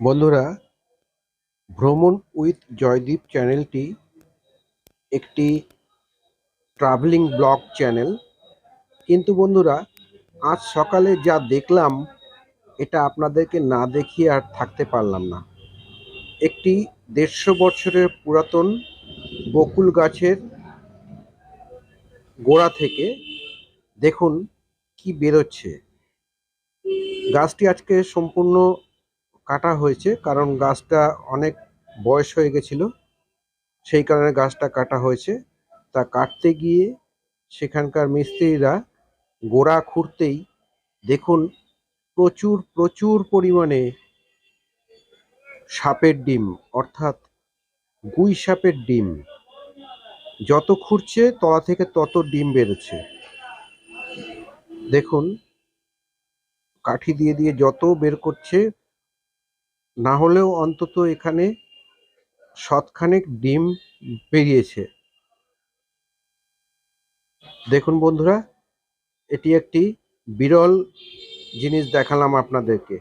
বন্ধুরা, ভ্রমণ উইথ জয়দীপ চ্যানেলটি একটি ট্রাভেলিং ব্লগ চ্যানেল। কিন্তু বন্ধুরা, আজ সকালে যা দেখলাম, এটা আপনাদেরকে না দেখিয়ে আর থাকতে পারলাম না। একটি দেড়শো বছরের পুরাতন বকুল গাছের গোড়া থেকে দেখুন কি বেরোচ্ছে। গাছটি আজকে সম্পূর্ণ কাটা হয়েছে, কারণ গাছটা অনেক বয়স হয়ে গেছিল। সেই কারণে গাছটা কাটা হয়েছে। তা কাটতে গিয়ে সেখানকার মিস্ত্রিরা গোড়া খুঁড়তেই দেখুন প্রচুর প্রচুর পরিমাণে সাপের ডিম, অর্থাৎ গুই সাপের ডিম। যত খুঁড়ছে তলা থেকে তত ডিম বেরোচ্ছে। দেখুন, কাঠি দিয়ে দিয়ে যত বের করছে না হলেও অন্তত এখানে শতখানেক ডিম বেরিয়েছে দেখুন বন্ধুরা, এটি একটি বিরল জিনিস দেখালাম আপনাদেরকে।